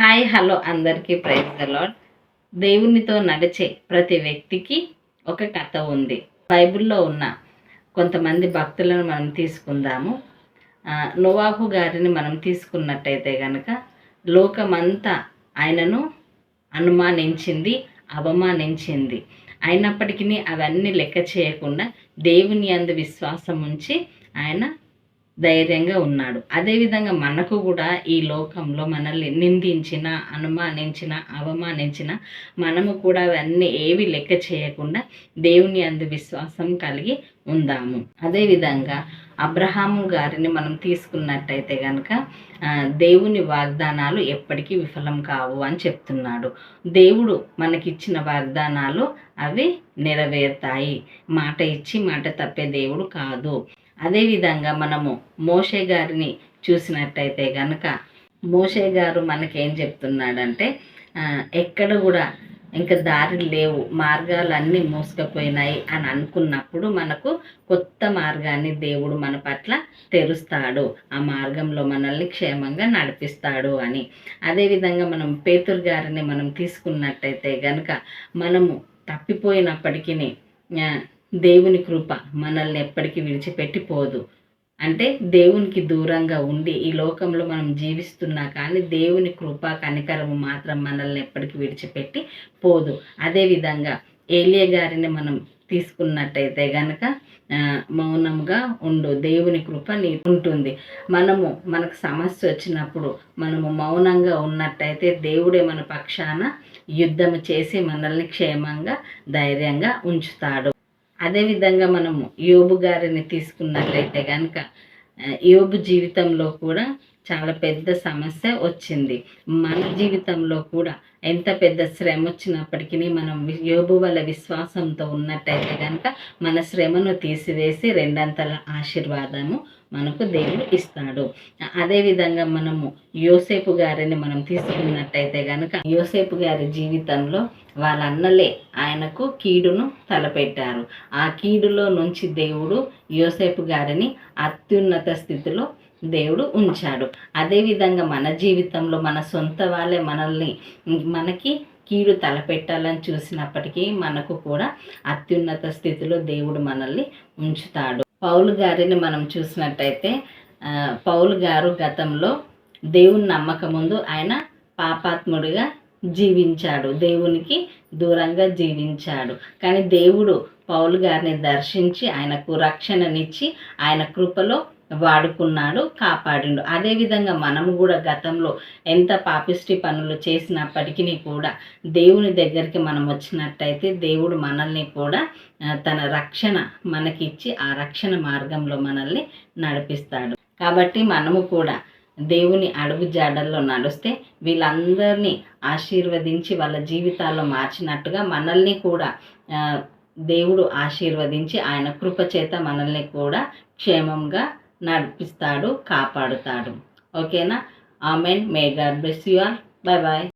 Hi hello అందరికీ praise the దేవునితో నడిచే ప్రతి వ్యక్తికి ఒక కథ ఉంది. బైబిల్లో ఉన్న కొంతమంది భక్తులను మనం తీసుకుందాము. నోవాహు గారిని మనం తీసుకున్నట్టయితే కనుక లోకమంతా ఆయనను అనుమానించింది అవమానించింది. అయినప్పటికీ అవన్నీ లెక్క చేయకుండా దేవుని అందు విశ్వాసం ఉంచి ఆయన ధైర్యంగా ఉన్నాడు. అదేవిధంగా మనకు కూడా ఈ లోకంలో మనల్ని నిందించిన అనుమానించిన అవమానించిన మనము కూడా అవన్నీ ఏవి లెక్క చేయకుండా దేవుని అందు విశ్వాసం కలిగి ఉందాము. అదేవిధంగా అబ్రహాము గారిని మనం తీసుకున్నట్టయితే కనుక దేవుని వాగ్దానాలు ఎప్పటికీ విఫలం కావు అని చెప్తున్నాడు. దేవుడు మనకిచ్చిన వాగ్దానాలు అవి నెరవేరుతాయి. మాట ఇచ్చి మాట తప్పే దేవుడు కాదు. అదేవిధంగా మనము మోషే గారిని చూసినట్టయితే కనుక మోషే గారు మనకేం చెప్తున్నాడంటే ఎక్కడ కూడా ఇంకా దారి లేవు మార్గాలన్నీ మూసుకుపోయినాయి అని అనుకున్నప్పుడు మనకు కొత్త మార్గాన్ని దేవుడు మన పట్ల తెరుస్తాడు. ఆ మార్గంలో మనల్ని క్షేమంగా నడిపిస్తాడు అని. అదేవిధంగా మనం పేతురు గారిని మనం తీసుకున్నట్టయితే గనుక మనము తప్పిపోయినప్పటికీ దేవుని కృప మనల్ని ఎప్పటికీ విడిచిపెట్టి పోదు. అంటే దేవునికి దూరంగా ఉండి ఈ లోకంలో మనం జీవిస్తున్నా కానీ దేవుని కృప కనికరము మాత్రం మనల్ని ఎప్పటికీ విడిచిపెట్టి పోదు. అదేవిధంగా ఏలియ గారిని మనం తీసుకున్నట్టయితే గనక మౌనంగా ఉండు. దేవుని కృప నీ ఉంటుంది. మనము మనకు సమస్య వచ్చినప్పుడు మనము మౌనంగా ఉన్నట్టయితే దేవుడే మన పక్షాన యుద్ధం చేసి మనల్ని క్షేమంగా ధైర్యంగా ఉంచుతాడు. అదేవిధంగా మనము యోబు గారిని తీసుకున్నట్లయితే కనుక యోబు జీవితంలో కూడా చాలా పెద్ద సమస్య వచ్చింది. మన జీవితంలో కూడా ఎంత పెద్ద శ్రమ వచ్చినప్పటికీ మనం యోబు వల్ల విశ్వాసంతో ఉన్నట్టయితే కనుక మన శ్రమను తీసివేసి రెండంతల ఆశీర్వాదము మనకు దేవుడు ఇస్తాడు. అదేవిధంగా మనము యోసేపు గారిని మనం తీసుకున్నట్టయితే కనుక యోసేపు గారి జీవితంలో వాళ్ళ అన్నలే ఆయనకు కీడును తలపెట్టారు. ఆ కీడులో నుంచి దేవుడు యోసేపు గారిని అత్యున్నత స్థితిలో దేవుడు ఉంచాడు. అదేవిధంగా మన జీవితంలో మన సొంత వాళ్ళే మనల్ని మనకి కీడు తలపెట్టాలని చూసినప్పటికీ మనకు కూడా అత్యున్నత స్థితిలో దేవుడు మనల్ని ఉంచుతాడు. పౌలు గారిని మనం చూసినట్టయితే పౌలు గారు గతంలో దేవుని నమ్మక ముందు ఆయన పాపాత్ముడిగా జీవించాడు. దేవునికి దూరంగా జీవించాడు. కానీ దేవుడు పౌలు గారిని దర్శించి ఆయనకు రక్షణనిచ్చి ఆయన కృపలో వాడుకున్నాడు కాపాడిండు. అదేవిధంగా మనము కూడా గతంలో ఎంత పాపిష్టి పనులు చేసినప్పటికీ కూడా దేవుని దగ్గరికి మనం వచ్చినట్టయితే దేవుడు మనల్ని కూడా తన రక్షణ మనకిచ్చి ఆ రక్షణ మార్గంలో మనల్ని నడిపిస్తాడు. కాబట్టి మనము కూడా దేవుని అడుగు జాడల్లో నడిస్తే వీళ్ళందరినీ ఆశీర్వదించి వాళ్ళ జీవితాల్లో మార్చినట్టుగా మనల్ని కూడా దేవుడు ఆశీర్వదించి ఆయన కృప చేత మనల్ని కూడా క్షేమంగా నడిపిస్తాడు కాపాడుతాడు. ఓకేనా? Amen. May God bless you all bye bye